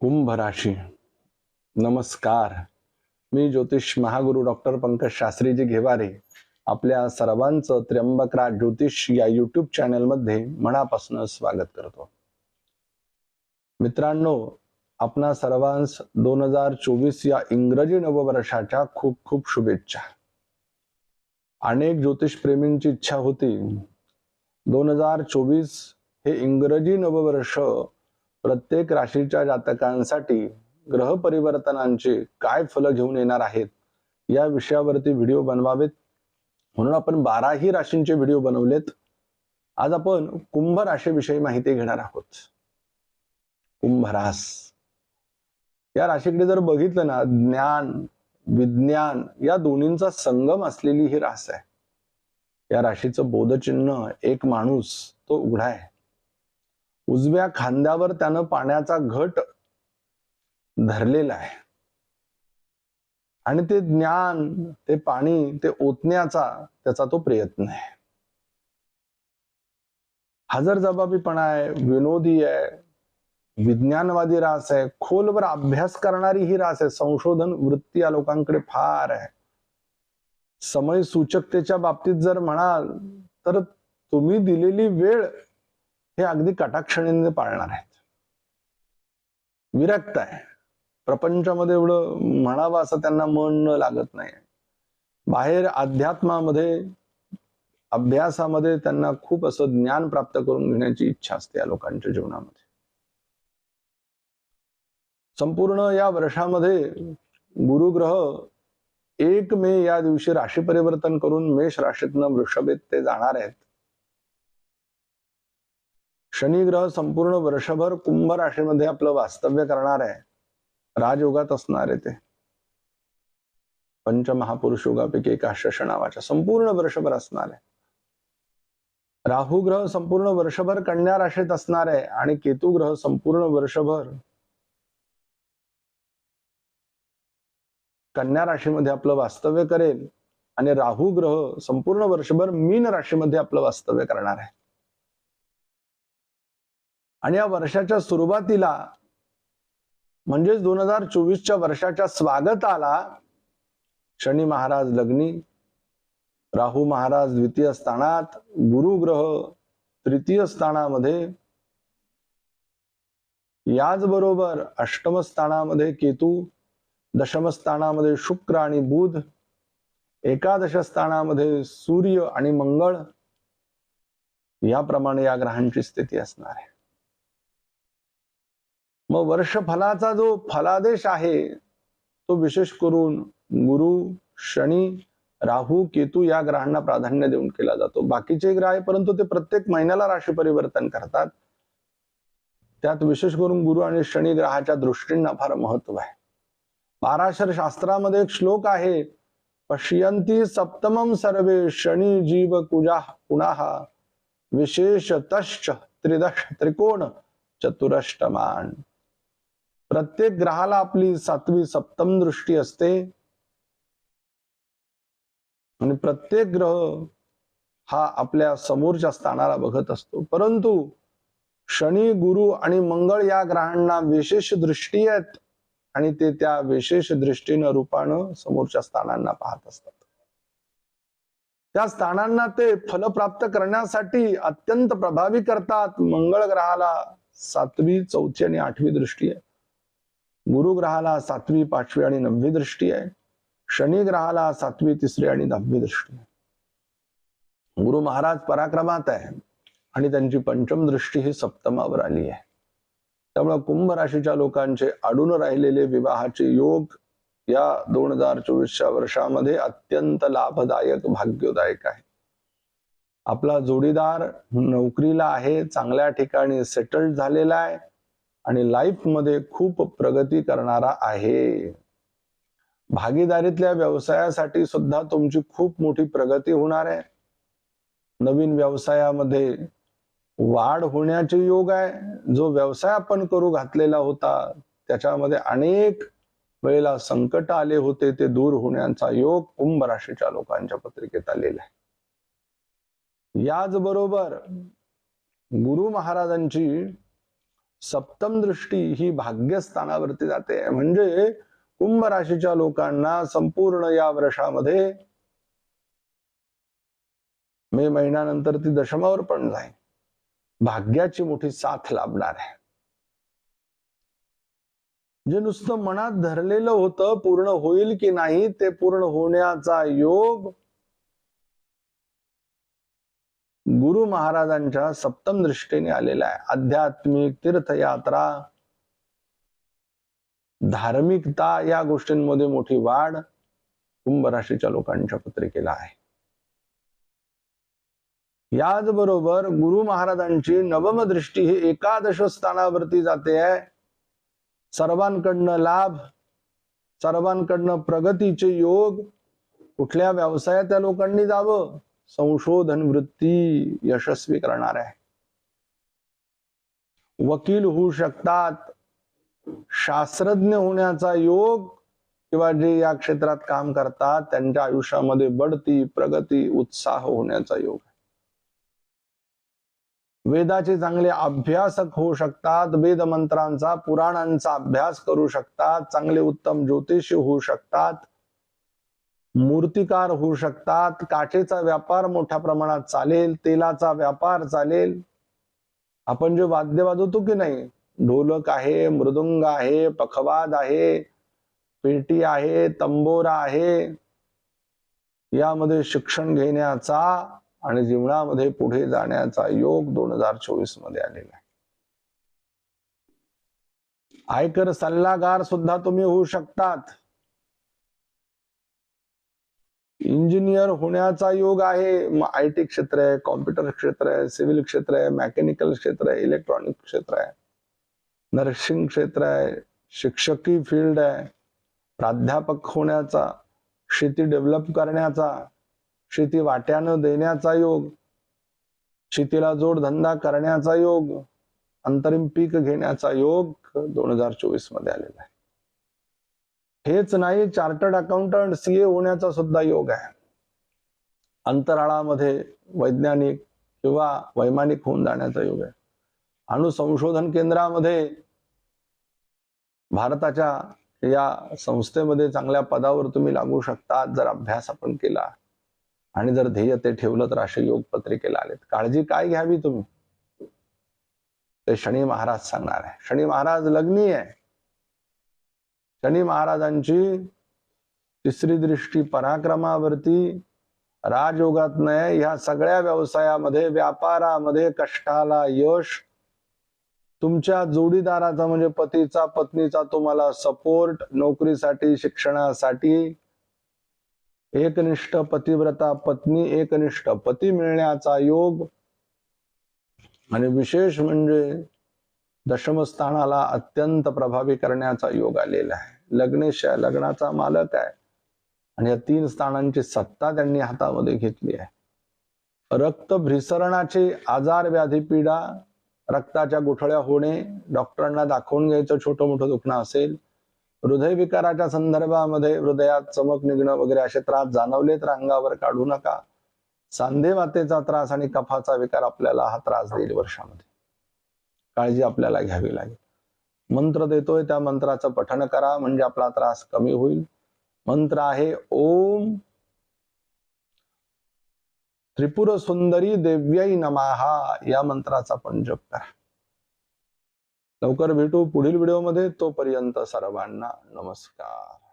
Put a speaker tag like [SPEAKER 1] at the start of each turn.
[SPEAKER 1] कुंभ राशी। नमस्कार। मी ज्योतिष महागुरु डॉक्टर पंकज शास्त्रीजी घेवारे आपल्या सर्वांचं त्र्यंबकरा ज्योतिष या युट्यूब चॅनलमध्ये मनापासून स्वागत करतो. मित्रांनो आपणा सर्वांस दोन हजार चोवीस या इंग्रजी नववर्षाच्या खूप खूप शुभेच्छा. अनेक ज्योतिष प्रेमींची इच्छा होती. दोन हजार चोवीस हे इंग्रजी नववर्ष प्रत्येक राशीच्या जातकांसाठी ग्रह परिवर्तनांचे काय फल घेऊन येणार आहेत या विषयावरती व्हिडिओ बनवावेत. म्हणून आपण बाराही राशींचे व्हिडिओ बनवलेत. आज आपण कुंभ राशीविषयी माहिती घेणार आहोत. कुंभ रास. या राशीकडे जर बघितलं ना ज्ञान विज्ञान या दोन्हींचा संगम असलेली ही रास आहे. या राशीचं बोधचिन्ह एक माणूस तो उघडा आहे. उजव्या खांद्यावर त्यानं पाण्याचा घट धरलेला आहे. आणि ते ज्ञान ते पाणी ते ओतण्याचा त्याचा तो प्रयत्न आहे. हजर जबाबीपणा आहे विनोदी आहे विज्ञानवादी रास आहे खोलवर अभ्यास करणारी ही रास आहे संशोधन वृत्ती या लोकांकडे फार आहे. समय सूचकतेच्या बाबतीत जर म्हणाल तर तुम्ही दिलेली वेळ हे अगदी कटाक्षणीने पाळणार आहेत. विरक्त आहे. प्रपंचामध्ये एवढं म्हणावं असं त्यांना मन न लागत नाही. बाहेर अध्यात्मामध्ये अभ्यासामध्ये त्यांना खूप असं ज्ञान प्राप्त करून घेण्याची इच्छा असते या लोकांच्या जीवनामध्ये. संपूर्ण या वर्षामध्ये गुरुग्रह एक मे या दिवशी राशी परिवर्तन करून मेष राशीतनं वृषभेत ते जाणार आहेत. शनिग्रह संपूर्ण वर्षभर कुंभ राशीमध्ये आपलं वास्तव्य करणार आहे. राजयोगात असणार आहे ते. पंचमहापुरुष योगापैकी एका शश नावाच्या संपूर्ण वर्षभर असणार आहे. राहू ग्रह संपूर्ण वर्षभर कन्या राशीत असणार आहे आणि केतू ग्रह संपूर्ण वर्षभर कन्या राशीमध्ये आपलं वास्तव्य करेल आणि राहू ग्रह संपूर्ण वर्षभर मीन राशीमध्ये आपलं वास्तव्य करणार आहे. आणि या वर्षाच्या सुरुवातीला म्हणजेच दोन हजार चोवीसच्या वर्षाच्या स्वागताला शनी महाराज लग्नी राहू महाराज द्वितीय स्थानात गुरु ग्रह तृतीय स्थानामध्ये याचबरोबर अष्टम स्थानामध्ये केतू दशम स्थानामध्ये शुक्र आणि बुध एकादश स्थानामध्ये सूर्य आणि मंगळ याप्रमाणे या ग्रहांची स्थिती असणार आहे. मग वर्षफलाचा जो फलादेश आहे तो विशेष करून गुरु शनी राहू केतू या ग्रहांना प्राधान्य देऊन केला जातो. बाकीचे ग्रह आहे परंतु ते प्रत्येक महिन्याला राशी परिवर्तन करतात. त्यात विशेष करून गुरु आणि शनी ग्रहाच्या दृष्टींना फार महत्त्व आहे. पाराशर शास्त्रामध्ये एक श्लोक आहे पश्यंती सप्तमम सर्वे शनी जीव कुजा पुनः विशेष तश्च त्रिदश त्रिकोण चतुरष्टमान। प्रत्येक ग्रहाला आपली सातवी सप्तम दृष्टी असते. आणि प्रत्येक ग्रह हा आपल्या समोरच्या स्थानाला बघत असतो. परंतु शनी गुरु आणि मंगळ या ग्रहांना विशेष दृष्टी आहेत. आणि ते त्या विशेष दृष्टीनं रूपानं समोरच्या स्थानांना पाहत असतात. त्या स्थानांना ते फल प्राप्त करण्यासाठी अत्यंत प्रभावी करतात. मंगळ ग्रहाला सातवी चौथी आणि आठवी दृष्टी आहे गुरुग्रहाला सातवी पाचवी आणि नववी दृष्टी आहे. शनी ग्रहाला सातवी तिसरी आणि दहावी दृष्टी आहे. गुरु महाराज पराक्रमात आहे आणि त्यांची पंचम दृष्टी ही सप्तमावर आली आहे. त्यामुळे कुंभ राशीच्या लोकांचे अडून राहिलेले विवाहाचे योग या दोन हजार चोवीसच्या वर्षामध्ये अत्यंत लाभदायक भाग्योदायक आहे. आपला जोडीदार नोकरीला आहे चांगल्या ठिकाणी सेटल्ड झालेला आहे. आणि लाईफमध्ये खूप प्रगती करणारा आहे. भागीदारीतल्या व्यवसायासाठी सुद्धा तुमची खूप मोठी प्रगती होणार आहे. नवीन व्यवसायामध्ये वाढ होण्याचे योग आहे. जो व्यवसाय आपण करू घातलेला होता त्याच्यामध्ये अनेक वेळेला संकट आले होते ते दूर होण्याचा योग कुंभ राशीच्या लोकांच्या पत्रिकेत आलेला आहे. याचबरोबर गुरु महाराजांची सप्तम दृष्टी ही भाग्यस्थानावरती जाते. म्हणजे कुंभ राशीच्या लोकांना संपूर्ण या वर्षामध्ये मे महिन्यानंतर ती दशमावर पण जाईल. भाग्याची मोठी साथ लाभणार आहे. जे नुसतं मनात धरलेलं होतं पूर्ण होईल की नाही ते पूर्ण होण्याचा योग गुरु महाराजांच्या सप्तम दृष्टीने आलेला आहे. आध्यात्मिक तीर्थयात्रा धार्मिकता या गोष्टींमध्ये मोठी वाढ कुंभ राशीच्या लोकांच्या पत्रिकेला आहे. याचबरोबर गुरु महाराजांची नवम दृष्टी ही एकादश स्थानावरती जाते आहे. सर्वांकडनं लाभ सर्वांकडनं प्रगतीचे योग कुठल्या व्यवसायात त्या लोकांनी जावं? संशोधन वृत्ती यशस्वी करणार आहे. वकील होऊ शकतात. शास्त्रज्ञ होण्याचा योग किंवा जे या क्षेत्रात काम करतात त्यांच्या आयुष्यामध्ये बढती प्रगती उत्साह होण्याचा योग वेदाचे चांगले अभ्यासक होऊ शकतात वेद मंत्रांचा पुराणांचा अभ्यास करू शकतात चांगले उत्तम ज्योतिषी होऊ शकतात. मूर्तिकार होऊ शकतात काठेचा व्यापार मोठ्या प्रमाणात चालेल तेलाचा व्यापार चालेल. आपण जे वाद्य वाजवतो की नाही? ढोलक आहे मृदुंग आहे पखवाद आहे पेटी आहे तंबोरा आहे. यामध्ये शिक्षण घेण्याचा आणि जीवनामध्ये पुढे जाण्याचा योग दोन हजार चोवीसमध्ये आलेला आहे. आयकर सल्लागार सुद्धा तुम्ही होऊ शकतात. इंजिनियर होण्याचा योग आहे. आय टी क्षेत्र आहे कॉम्प्युटर क्षेत्र आहे सिव्हिल क्षेत्र आहे मेकॅनिकल क्षेत्र आहे इलेक्ट्रॉनिक क्षेत्र आहे नर्सिंग क्षेत्र आहे शिक्षकी फील्ड आहे. प्राध्यापक होण्याचा शेती डेव्हलप करण्याचा शेती वाट्यानं देण्याचा योग शेतीला जोडधंदा करण्याचा योग अंतरिम पीक घेण्याचा योग दोन हजार चोवीसमध्ये आलेला आहे. हेच नाही चार्टर्ड अकाउंटंट सीए होण्याचा सुद्धा योग आहे. अंतराळामध्ये वैज्ञानिक किंवा वैमानिक होऊन जाण्याचा योग आहे. अणुसंशोधन केंद्रामध्ये भारताच्या या संस्थेमध्ये चांगल्या पदावर तुम्ही लागू शकता जर अभ्यास आपण केला. आणि जर ध्येय ते ठेवलं तर असे योग पत्रिकेला आलेत. काळजी काय घ्यावी तुम्ही? ते शनी महाराज सांगणार आहे. शनी महाराज लग्नी आहे. शनी महाराजांची तिसरी दृष्टी पराक्रमावरती राजयोगात नाही ह्या सगळ्या व्यवसायामध्ये व्यापारामध्ये कष्टाला यश तुमच्या जोडीदाराचा म्हणजे पतीचा पत्नीचा तुम्हाला सपोर्ट नोकरीसाठी शिक्षणासाठी. एकनिष्ठ पतिव्रता पत्नी एकनिष्ठ पती मिळण्याचा योग. आणि विशेष म्हणजे दशमस्थानाला अत्यंत प्रभावी करण्याचा योग आलेला आहे. लग्नेश लग्नाचा मालक आहे. आणि या तीन स्थानांची सत्ता त्यांनी हातामध्ये घेतली आहे. रक्त भिसरणाचे आजार व्याधी पीडा रक्ताच्या गुठळ्या होणे डॉक्टरांना दाखवून घ्यायचं छोटं मोठं दुखणं असेल हृदयविकाराच्या संदर्भामध्ये हृदयात चमक निघणं वगैरे असे त्रास जाणवले तर अंगावर काढू नका. सांधे मातेचा त्रास आणि कफाचा विकार आपल्याला हा त्रास देईल वर्षामध्ये. काळजी आपल्याला घ्यावी लागेल. मंत्र देतोय त्या मंत्राचं पठण करा म्हणजे आपला त्रास कमी होईल. मंत्र आहे ओम त्रिपुर सुंदरी देव्याई नमाहा या मंत्राचा पण जप करा. लवकर भेटू पुढील व्हिडिओमध्ये. तोपर्यंत सर्वांना नमस्कार.